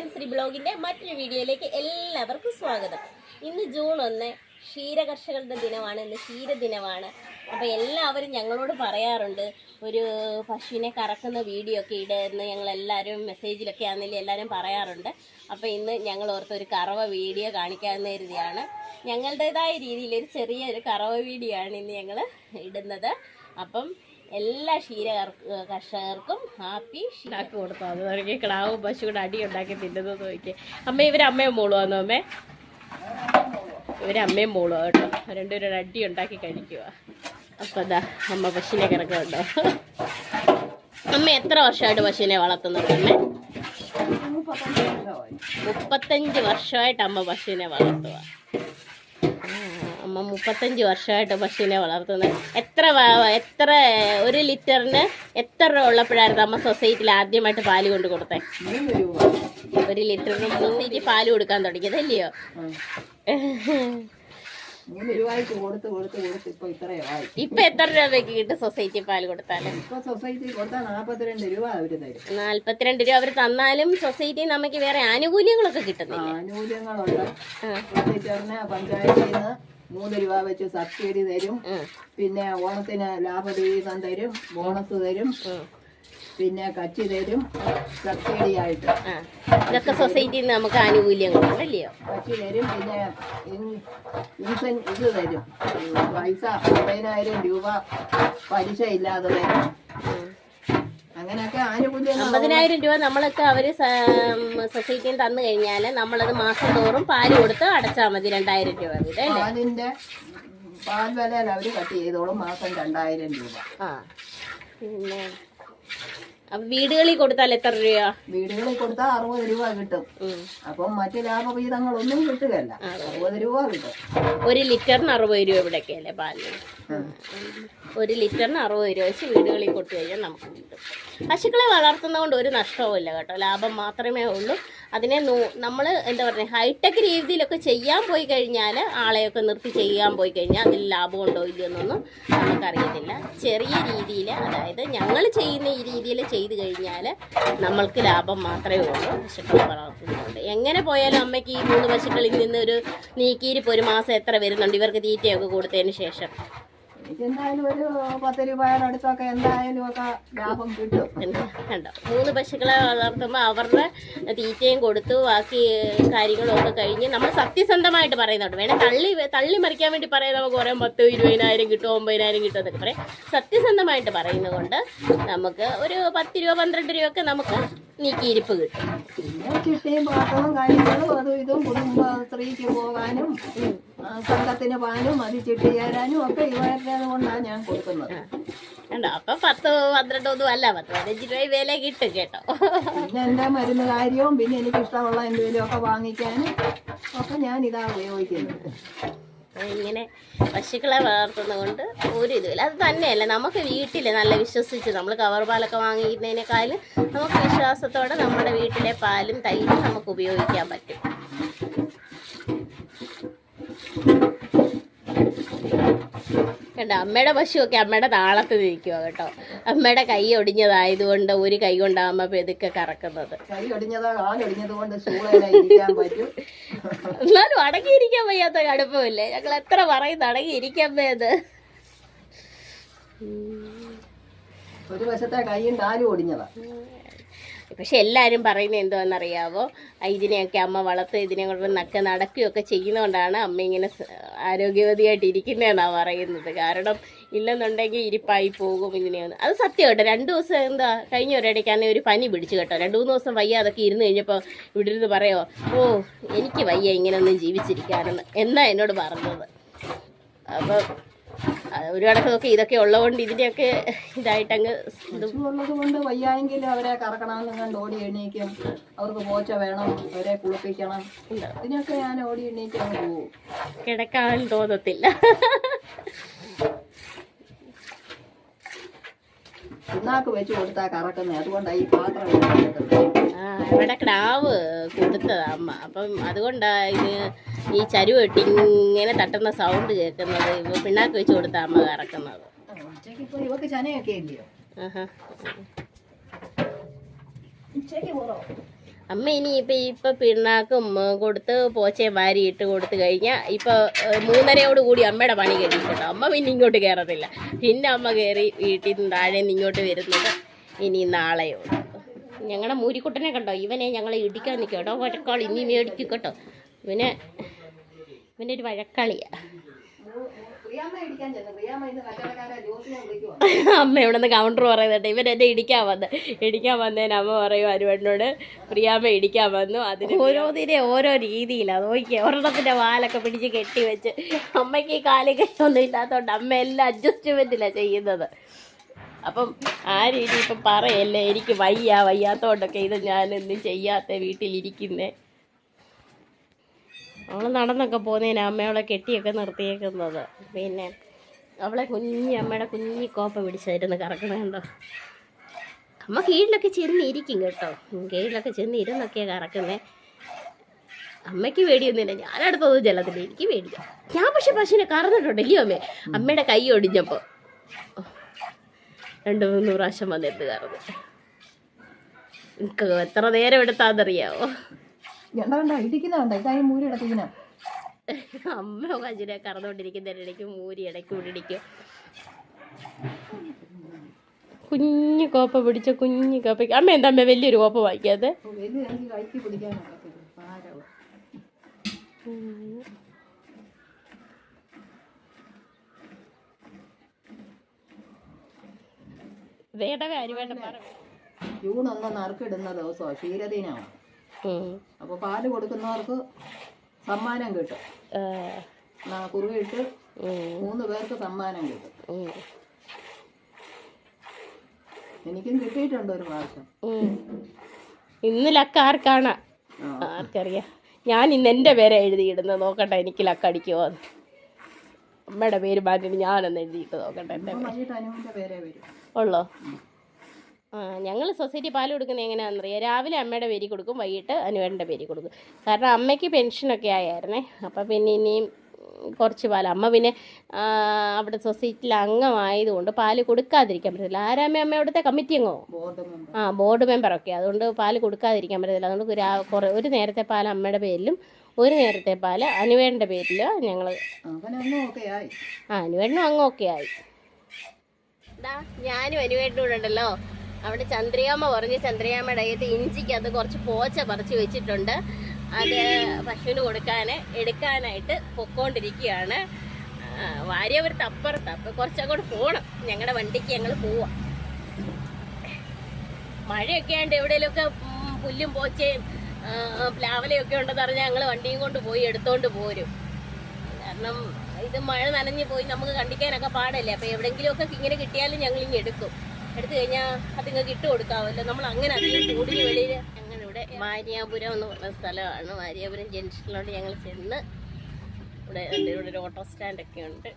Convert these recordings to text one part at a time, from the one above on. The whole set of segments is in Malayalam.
ധനശ്രീ ബ്ലോഗിന്റെ മറ്റൊരു വീഡിയോയിലേക്ക് എല്ലാവർക്കും സ്വാഗതം. ഇന്ന് ജൂൺ ഒന്ന് ക്ഷീരകർഷകരുടെ ദിനമാണ് ഇന്ന് ക്ഷീരദിനമാണ് അപ്പോൾ എല്ലാവരും ഞങ്ങളോട് പറയാറുണ്ട് ഒരു പശുവിനെ കറക്കുന്ന വീഡിയോ ഒക്കെ ഇടുന്ന ഞങ്ങൾ എല്ലാവരും മെസ്സേജിലൊക്കെ ആണെങ്കിലും എല്ലാവരും പറയാറുണ്ട്. അപ്പോൾ ഇന്ന് ഞങ്ങൾ ഓർത്തൊരു കറവ വീഡിയോ കാണിക്കാവുന്ന കരുതിയാണ്. ഞങ്ങളുടേതായ രീതിയിൽ ഒരു ചെറിയൊരു കറവ വീഡിയോ ആണ് ഇന്ന് ഞങ്ങൾ ഇടുന്നത്. അപ്പം എല്ലാ ക്ഷീര കർ- കർഷകർക്കും ഹാപ്പി ഉണ്ടാക്കി കൊടുത്തു. അത് തുടങ്ങി കിടാവും പശുവിടെ അടി ഉണ്ടാക്കി തിന്നുന്നത് നോക്കി അമ്മ ഇവരമ്മയും മോളോ മോളുവാന്നോ അമ്മേ? ഇവരമ്മയും മോളുവാ കേട്ടോ. രണ്ടുപേരും അടി ഉണ്ടാക്കി കഴിക്കുക അപ്പൊ അതാ അമ്മ പശുവിനെ കിടക്കുന്നുണ്ടോ. അമ്മ എത്ര വർഷമായിട്ട് പശുവിനെ വളർത്തുന്നുണ്ട് അമ്മേ? മുപ്പത്തഞ്ച് വർഷമായിട്ട് അമ്മ പശുവിനെ വളർത്തുക അമ്മ മുപ്പത്തഞ്ച് വർഷമായിട്ട് പശുവിനെ വളർത്തുന്നത്. എത്ര എത്ര ഒരു ലിറ്ററിന് എത്ര രൂപ ഉള്ളപ്പോഴായിരുന്നു അമ്മ സൊസൈറ്റിയിൽ ആദ്യമായിട്ട് പാൽ കൊണ്ട് കൊടുത്തേ? രൂപ ഒരു ലിറ്ററിന് സൊസൈറ്റി പാൽ കൊടുക്കാൻ തുടങ്ങിയത് അല്ലയോ ഇപ്പൊ എത്ര രൂപയ്ക്ക് കിട്ടും സൊസൈറ്റി പാൽ കൊടുത്താൽ? നാല്പത്തിരണ്ട് രൂപ അവർ തന്നാലും സൊസൈറ്റി നമുക്ക് വേറെ ആനുകൂല്യങ്ങളൊക്കെ കിട്ടുന്നില്ല. ആനുകൂല്യങ്ങളുണ്ട്. പഞ്ചായത്തിൽ നിന്ന് മൂന്ന് രൂപ വെച്ച് സബ്സിഡി തരും. പിന്നെ ഓണത്തിന് ലാഭവിഹിതം തരും ബോണസ് തരും പിന്നെ കച്ചി തരും സബ്സിഡി ആയിട്ട്. ഇതൊക്കെ സൊസൈറ്റിയിൽ നമുക്ക് ആനുകൂല്യം കച്ചി തരും പിന്നെ ഇൻ- ഇൻസെൻ ഇത് തരും. പൈസ അമ്പതിനായിരം രൂപ പലിശ ഇല്ലാതെ തരും. അങ്ങനെയൊക്കെ അമ്പതിനായിരം രൂപ നമ്മളൊക്കെ അവർ സൊസൈറ്റിയിൽ തന്നു കഴിഞ്ഞാൽ നമ്മളത് മാസം തോറും പാൽ കൊടുത്ത് അടച്ചാൽ മതി രണ്ടായിരം രൂപ അല്ലേ? പാലിന്റെ പാൽ വിലയിൽ അവർ കട്ട് ചെയ്തോളും മാസം രണ്ടായിരം രൂപ. ആ. പിന്നെ അപ്പൊ വീടുകളിൽ കൊടുത്താൽ എത്ര രൂപ വീടുകളിൽ കൊടുത്താൽ അറുപത് രൂപ കിട്ടും. അപ്പം മറ്റ് ലാഭവിഹിതങ്ങളൊന്നും കിട്ടുകയല്ല. അറുപത് രൂപ കിട്ടും. ഒരു ലിറ്ററിന് അറുപത് രൂപ ഇവിടെയൊക്കെ അല്ലേ പാലിന് ഒരു ലിറ്ററിന് അറുപത് രൂപ വെച്ച് വീടുകളിൽ കൊടുത്തു കഴിഞ്ഞാൽ നമുക്ക് കിട്ടും. പശുക്കളെ വളർത്തുന്നതുകൊണ്ട് ഒരു നഷ്ടവും ഇല്ല കേട്ടോ. ലാഭം മാത്രമേ ഉള്ളൂ. അതിനെ നമ്മൾ എന്താ പറയുക ഹൈടെക് രീതിയിലൊക്കെ ചെയ്യാൻ പോയി കഴിഞ്ഞാൽ ആളെയൊക്കെ നിർത്തി ചെയ്യാൻ പോയി കഴിഞ്ഞാൽ അതിൽ ലാഭം ഉണ്ടോ ഇല്ലയെന്നൊന്നും നമുക്കറിയത്തില്ല. ചെറിയ രീതിയിൽ അതായത് ഞങ്ങൾ ചെയ്യുന്ന ഈ രീതിയിൽ ചെയ്തു കഴിഞ്ഞാൽ നമ്മൾക്ക് ലാഭം മാത്രമേ ഉള്ളൂ. പശുക്കളെ വളർത്തുന്നുണ്ട് എങ്ങനെ പോയാലും അമ്മയ്ക്ക് ഈ മൂന്ന് പശുക്കളിൽ നിന്ന് ഒരു നീക്കിയിരിപ്പ് ഒരു മാസം എത്ര വരുന്നുണ്ട്? ഇവർക്ക് തീറ്റയൊക്കെ കൊടുത്തതിന് ശേഷം. എനിക്ക് എന്തായാലും ഒരു പത്ത് രൂപയുടെ അടുത്തൊക്കെ എന്തായാലും ഒക്കെ ലാഭം കിട്ടും. കണ്ടോ? മൂന്ന് പശുക്കളെ വളർത്തുമ്പോൾ അവരുടെ തീറ്റയും കൊടുത്തു ബാക്കി കാര്യങ്ങളൊക്കെ കഴിഞ്ഞ് നമ്മൾ സത്യസന്ധമായിട്ട് പറയുന്നുണ്ട്. വേണേ തള്ളി തള്ളി മറിക്കാൻ വേണ്ടി പറയാം. നമുക്ക് പറയാം പത്ത് ഇരുപതിനായിരം കിട്ടും ഒമ്പതിനായിരം കിട്ടും എന്നൊക്കെ പറയാം. സത്യസന്ധമായിട്ട് പറയുന്നതുകൊണ്ട് നമുക്ക് ഒരു പത്ത് രൂപ പന്ത്രണ്ട് രൂപയൊക്കെ നമുക്ക് നീക്കിയിരിപ്പ് കിട്ടും. പിന്നെ ചിട്ടയും പാത്രവും കാര്യങ്ങളും അതും ഇതും കുടുംബ സ്ത്രീക്ക് പോകാനും സംഘത്തിന് പാലും അത് ചിട്ടി ചേരാനും ഒക്കെ ഇവരുടെ കൊണ്ടാണ് ഞാൻ കൊടുക്കുന്നത്. അപ്പം പത്ത് പന്ത്രണ്ട് ഒന്നും അല്ല പത്ത് പതിനഞ്ച് രൂപ വില കിട്ടും കേട്ടോ. പിന്നെ എന്റെ മരുന്ന് കാര്യവും പിന്നെ എനിക്ക് ഇഷ്ടമുള്ള എന്തെങ്കിലും ഒക്കെ വാങ്ങിക്കാനും ഒക്കെ ഞാൻ ഇതാ ഉപയോഗിക്കുന്നത്. ഇങ്ങനെ പശുക്കളെ വളർത്തുന്നതുകൊണ്ട് ഒരു ഇതുമില്ല. അത് തന്നെയല്ല നമുക്ക് വീട്ടിൽ നല്ല വിശ്വസിച്ച് നമ്മൾ കവർ പാലൊക്കെ വാങ്ങിക്കുന്നതിനേക്കാളും നമുക്ക് വിശ്വാസത്തോടെ നമ്മുടെ വീട്ടിലെ പാലും തൈരും നമുക്ക് ഉപയോഗിക്കാൻ പറ്റും. കണ്ടോ അമ്മയുടെ പശുവൊക്കെ അമ്മയുടെ താളത്ത് നിൽക്കുക കേട്ടോ. അമ്മയുടെ കൈ ഒടിഞ്ഞതായതുകൊണ്ട് ഒരു കൈ കൊണ്ടാണ് അമ്മ പെതുക്കെ കറക്കുന്നത്. എന്നാലും അടങ്ങിയിരിക്കാൻ വയ്യാത്ത കടുപ്പമില്ലേ? ഞങ്ങൾ എത്ര പറയുന്നു അടങ്ങിയിരിക്കാൻ പോയത് ഒരു വശത്തെ കൈയും കാലും ഒടിഞ്ഞതാ. പക്ഷെ എല്ലാവരും പറയുന്നത് എന്തോന്നറിയാവോ ഇതിനെയൊക്കെ അമ്മ വളർത്ത് ഇതിനെ കൊണ്ട് നക്ക നടക്കുകയൊക്കെ ചെയ്യുന്നതുകൊണ്ടാണ് അമ്മ ഇങ്ങനെ ആരോഗ്യവതിയായിട്ട് ഇരിക്കുന്നതെന്നാണ് പറയുന്നത്. കാരണം ഇല്ലെന്നുണ്ടെങ്കിൽ ഇരിപ്പായി പോകും ഇങ്ങനെയാണ് അത് സത്യം കേട്ടോ. രണ്ട് ദിവസം എന്താ കഴിഞ്ഞ ഒരിടയ്ക്കാന്നെ ഒരു പനി പിടിച്ചു കേട്ടോ. രണ്ട് മൂന്ന് ദിവസം വയ്യ അതൊക്കെ ഇരുന്ന് കഴിഞ്ഞപ്പോൾ ഇവിടെ ഇരുന്ന് പറയോ ഓ എനിക്ക് വയ്യ ഇങ്ങനെയൊന്നും ജീവിച്ചിരിക്കാനെന്ന്. എന്നാ എന്നോട് പറഞ്ഞത്. അപ്പം ഒരു കണക്കൊക്കെ ഇതൊക്കെ ഉള്ളതുകൊണ്ട് ഇതിന്റെയൊക്കെ ഇതായിട്ട് അങ്ങ് ഉള്ളത് കൊണ്ട് വയ്യായെങ്കിൽ അവരെ കറക്കണമെന്ന് കണ്ട് ഓടി എണീക്കും. അവർക്ക് പോച്ച വേണം അവരെ കുളിപ്പിക്കണം. ഇതിനൊക്കെ ഞാൻ ഓടി എണീറ്റ് അങ്ങ് പോകും. കിടക്കാൻ തോന്നത്തില്ല. പിണ്ണാക്ക് വെച്ച് കൊടുത്താൽ കറക്കുന്നത് അതുകൊണ്ടാണ് ഈ പാത്രം ഇവിടെ ക്രാവ് കൊടുത്തതാ അമ്മ. അപ്പം അതുകൊണ്ടാണ് ഇത് ഈ ചരുവ് ഇട്ട് ഇങ്ങനെ തട്ടുന്ന സൗണ്ട് കേൾക്കുന്നത്. ഇവ പിണ്ണാക്ക് വെച്ച് കൊടുത്ത അമ്മ കറക്കുന്നത്. അമ്മ ഇനി ഇപ്പം ഇപ്പം പിണ്ണാക്കും കൊടുത്ത് പോച്ചയും വാരി ഇട്ട് കൊടുത്തു കഴിഞ്ഞാൽ ഇപ്പോൾ മൂന്നരയോട് കൂടി അമ്മയുടെ പണി കഴിഞ്ഞിട്ടുണ്ട്. അമ്മ പിന്നെ ഇങ്ങോട്ട് കയറത്തില്ല പിന്നെ അമ്മ കയറി വീട്ടിൽ നിന്ന് താഴെ നിന്ന് ഇങ്ങോട്ട് വരുന്നത് ഇനി നാളെയോട്. ഞങ്ങളുടെ മൂരിക്കുട്ടനെ കണ്ടോ? ഇവനെ ഞങ്ങളെ ഇടിക്കാൻ നിൽക്കുക. കേട്ടോ വഴക്കാളി ഇനി മേടിക്കും കേട്ടോ. ഇവനെ ഇവന്റെ ഒരു വഴക്കാളിയാ. അമ്മ ഇവിടെ നിന്ന് കൗണ്ടർ പറയുന്നുണ്ട് ഇവൻ ഇടിക്കാൻ വന്ന്. ഇടിക്കാൻ വന്നതിന് അമ്മ പറയും അരുവണ്ണോട് പ്രിയാമ്മ ഇടിക്കാൻ വന്നു. അതിന് ഓരോന്നിനെ ഓരോ രീതിയിലാണ് നോക്കിയ ഒരെണ്ണത്തിന്റെ വാലൊക്കെ പിടിച്ച് കെട്ടി വെച്ച് അമ്മയ്ക്ക് ഈ കാൽ കെട്ടൊന്നും ഇല്ലാത്തതുകൊണ്ട് അമ്മ എല്ലാം അഡ്ജസ്റ്റ്മെന്റിലാണ് ചെയ്യുന്നത്. അപ്പം ആ രീതി ഇപ്പം പറയല്ലേ എനിക്ക് വയ്യ വയ്യാത്തോണ്ടൊക്കെ ഇത് ഞാൻ ഒന്നും ചെയ്യാത്ത വീട്ടിലിരിക്കുന്നേ. അവൾ നടന്നൊക്കെ പോകുന്നതിന് അമ്മയോളെ കെട്ടിയൊക്കെ നിർത്തിയേക്കുന്നത്. പിന്നെ അവളെ കുഞ്ഞി അമ്മയുടെ കുഞ്ഞി കോപ്പ പിടിച്ചായിരുന്നു കറക്കണുണ്ടോ അമ്മ കീഴിലൊക്കെ ചെന്നിരിക്കും കേട്ടോ. കീഴിലൊക്കെ ചെന്ന് ഇരുന്നൊക്കെയാണ് കറക്കുന്നേ. അമ്മയ്ക്ക് പേടിയൊന്നുമില്ല. ഞാനടുത്തൊന്നും ചെല്ലത്തില്ല എനിക്ക് പേടിക്കാം ഞാൻ പക്ഷെ പശുവിനെ കറന്നിട്ടുണ്ട് ഇല്ലയോ അമ്മേ. അമ്മയുടെ കൈ ഒടിഞ്ഞപ്പോൾ രണ്ട് മൂന്ന് പ്രാവശ്യം വന്നിട്ട് കയറുന്നത് എനിക്ക് എത്ര നേരം എടുത്താന്നറിയാവോ? അമ്മ കഞ്ചിനെ കറന്നുകൊണ്ടിരിക്കുന്നതിനിടയ്ക്ക് മൂരി ഇടയ്ക്ക് ഇടിക്കും കുഞ്ഞു കോപ്പ പിടിച്ച കുഞ്ഞു കോപ്പ. അമ്മ എന്താ അമ്മ വലിയൊരു കോപ്പ വായിക്കാതെ വലിയ ജൂൺ ഒന്ന് നറുക്കിടുന്ന ദിവസമാണ് ക്ഷീരദിനമാണ് അപ്പോൾ പാൽ കൊടുക്കുന്നവർക്ക് സമ്മാനം കിട്ടും. കുറുകിട്ട് മൂന്ന് പേർക്ക് സമ്മാനം കിട്ടും. എനിക്കും കിട്ടിയിട്ടുണ്ട് ഒരു പ്രാവശ്യം. ഇന്ന് ലക്ക ആർക്കാണ്. ആർക്കറിയാം. ഞാൻ ഇന്ന് എന്റെ പേരെ എഴുതിയിടുന്നത്. നോക്കട്ടെ എനിക്ക് ലക്കടിക്കുമോ. അമ്മയുടെ പേര് മാറ്റിയിട്ട് ഞാനൊന്ന് എഴുതിയിട്ട് നോക്കട്ടെ എന്റെ ഉള്ളോ? ആ ഞങ്ങൾ സൊസൈറ്റി പാൽ കൊടുക്കുന്നത് എങ്ങനെയാണെന്ന് അറിയാം രാവിലെ അമ്മയുടെ പേര് കൊടുക്കും വൈകിട്ട് അനുവേടന്റെ പേര് കൊടുക്കും. കാരണം അമ്മയ്ക്ക് പെൻഷനൊക്കെ ആയായിരുന്നേ. അപ്പം പിന്നെ ഇനിയും കുറച്ച് പാൽ അമ്മ പിന്നെ അവിടെ സൊസൈറ്റിയിൽ അംഗമായതുകൊണ്ട് പാൽ കൊടുക്കാതിരിക്കാൻ പറ്റത്തില്ല. ആരാമ്മ അമ്മ അവിടുത്തെ കമ്മിറ്റി അംഗമോ ആ ബോർഡ് മെമ്പറൊക്കെ. അതുകൊണ്ട് പാൽ കൊടുക്കാതിരിക്കാൻ പറ്റത്തില്ല. അതുകൊണ്ട് ഒരു നേരത്തെ പാൽ അമ്മയുടെ പേരിലും ഒരു നേരത്തെ പാൽ അനുവേണ്ട പേരിൽ ഞങ്ങൾ അവനൊന്നും ഒക്കെ ആയി. ആ അങ്ങ് ഓക്കെ ആയി. ഞാനും അനുവേണ്ടും കൂടെ ഉണ്ടല്ലോ. അവിടെ ചന്ദ്രിയാമ്മ പറഞ്ഞ് ചന്ദ്രിയാമ്മയുടെ അകത്ത് ഇഞ്ചിക്ക് അത് കുറച്ച് പോച്ച പറിച്ച് വെച്ചിട്ടുണ്ട്. അത് പശുവിന് കൊടുക്കാൻ എടുക്കാനായിട്ട് പൊക്കോണ്ടിരിക്കുകയാണ്. വാര്യപുരത്ത് അപ്പുറത്ത് അപ്പം കുറച്ചങ്ങോട്ട് പോകണം ഞങ്ങളുടെ വണ്ടിക്ക് ഞങ്ങൾ പോവാം. മഴയൊക്കെ ആണ്ട് എവിടെയെങ്കിലുമൊക്കെ പുല്ലും പോച്ചയും പ്ലാവലയൊക്കെ ഉണ്ടെന്ന് പറഞ്ഞാൽ ഞങ്ങൾ വണ്ടിയും കൊണ്ട് പോയി എടുത്തോണ്ട് പോരും. കാരണം ഇത് മഴ നനഞ്ഞു പോയി നമുക്ക് കണ്ടിക്കാനൊക്കെ പാടല്ലേ അപ്പോൾ എവിടെയെങ്കിലുമൊക്കെ ഇങ്ങനെ കിട്ടിയാലും ഞങ്ങൾ ഇങ്ങനെ എടുക്കും. എടുത്തു കഴിഞ്ഞാൽ അതിങ്ങൾക്ക് ഇട്ട് കൊടുക്കാമല്ലോ നമ്മൾ അങ്ങനെ അധികം കൂടിന് വെളിയിൽ ഞങ്ങളിവിടെ മാരിയാപുരം എന്ന് പറഞ്ഞ സ്ഥലമാണ്. മാരിയാപുരം ജംഗ്ഷനിലോട്ട് ഞങ്ങൾ ചെന്ന് ഇവിടെ. ഇവിടെ ഒരു ഓട്ടോ സ്റ്റാൻഡൊക്കെ ഉണ്ട്.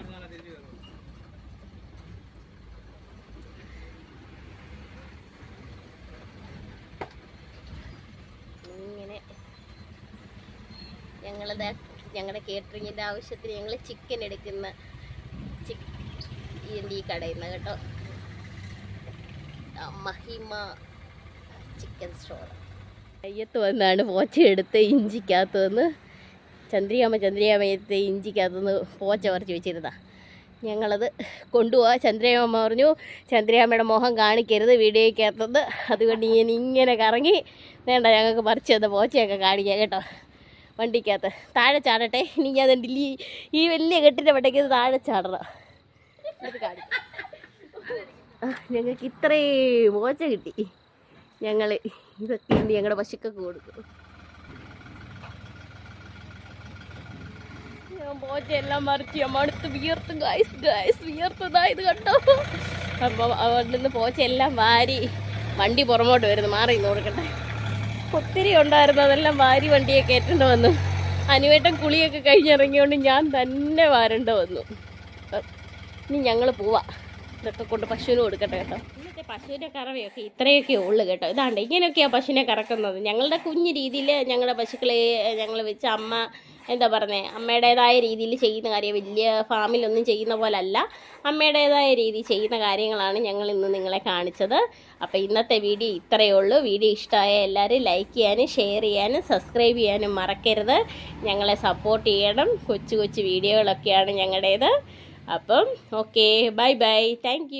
ഇങ്ങനെ ഞങ്ങളത് ഞങ്ങളുടെ കേറ്ററിങ്ങിന്റെ ആവശ്യത്തിന് ഞങ്ങൾ ചിക്കൻ എടുക്കുന്ന ചിക്ക് ഈ കടയിൽ നിന്ന് കേട്ടോ. മഹിമ ചിക്കൻ സ്റ്റോർ കയ്യത്ത് വന്നാണ് പോച്ച എടുത്ത് ഇഞ്ചിക്കകത്ത് നിന്ന് ചന്ദ്രിയാമ്മ ചന്ദ്രിയാമ്മയത്തെ ഇഞ്ചിക്കകത്തുനിന്ന് പോച്ച പറിച്ച് വെച്ചിരുന്നാ ഞങ്ങളത് കൊണ്ടുപോവാ. ചന്ദ്രയാമ്മ പറഞ്ഞു ചന്ദ്രയാമ്മയുടെ മുഖം കാണിക്കരുത് വീഡിയോയ്ക്കകത്തത് അതുകൊണ്ട് ഇങ്ങനെ ഇങ്ങനെ കറങ്ങി വേണ്ട ഞങ്ങൾക്ക് പറിച്ച് തന്ന പോച്ചയൊക്കെ കാണിക്കാം കേട്ടോ. വണ്ടിക്കകത്ത്. താഴെ ചാടട്ടെ. ഇനി ഞാൻ ദണ്ടില്ല ഈ വലിയ കെട്ടിന്റെ വട്ടയ്ക്ക് താഴെ ചാടണം. ഞങ്ങൾക്ക് ഇത്രയും മോച്ച കിട്ടി. ഞങ്ങൾ ഇതൊക്കെ ഇനി ഞങ്ങളുടെ പശുക്കൊക്കെ കൊടുക്കും. ഞാൻ പോച്ചയെല്ലാം മറിച്ച് അമ്മ അടുത്ത് വിയർത്ത് ഗായ്സ് ഗായ്സ് വിയർത്തതാ കണ്ടോ? അപ്പം അവിടെ നിന്ന് പോച്ചയെല്ലാം വാരി വണ്ടി പുറമോട്ട് വരുന്നു. മാറി നിന്ന് കൊടുക്കട്ടെ. ഒത്തിരി ഉണ്ടായിരുന്നു. അതെല്ലാം വാരി വണ്ടിയെ കയറ്റേണ്ട വന്നു. അനുവേട്ടൻ കുളിയൊക്കെ കഴിഞ്ഞിറങ്ങിയോണ്ട് ഞാൻ തന്നെ വാരേണ്ട വന്നു. ഇനി ഞങ്ങൾ പോവാ. ഇതൊക്കെ കൊണ്ട് പശുവിന് കൊടുക്കട്ടെ കേട്ടോ. പശുവിനെ കറവയൊക്കെ ഇത്രയൊക്കെ ഉള്ളു കേട്ടോ. ഇതാണ്ട് ഇങ്ങനെയൊക്കെയാണ് പശുവിനെ കറക്കുന്നത്. ഞങ്ങളുടെ കുഞ്ഞു രീതിയിൽ ഞങ്ങളുടെ പശുക്കളെ ഞങ്ങൾ വെച്ച് അമ്മ എന്താ പറയുന്നത് അമ്മയുടേതായ രീതിയിൽ ചെയ്യുന്ന കാര്യം വലിയ ഫാമിലൊന്നും ചെയ്യുന്ന പോലല്ല. അമ്മയുടേതായ രീതി ചെയ്യുന്ന കാര്യങ്ങളാണ് ഞങ്ങൾ ഇന്ന് നിങ്ങളെ കാണിച്ചത്. അപ്പോൾ ഇന്നത്തെ വീഡിയോ ഇത്രയേ ഉള്ളൂ. വീഡിയോ ഇഷ്ടമായ എല്ലാവരും ലൈക്ക് ചെയ്യാനും ഷെയർ ചെയ്യാനും സബ്സ്ക്രൈബ് ചെയ്യാനും മറക്കരുത്. ഞങ്ങളെ സപ്പോർട്ട് ചെയ്യണം. കൊച്ചു കൊച്ചു വീഡിയോകളൊക്കെയാണ് ഞങ്ങളുടേത്. അപ്പം ഓക്കെ ബൈ ബൈ താങ്ക്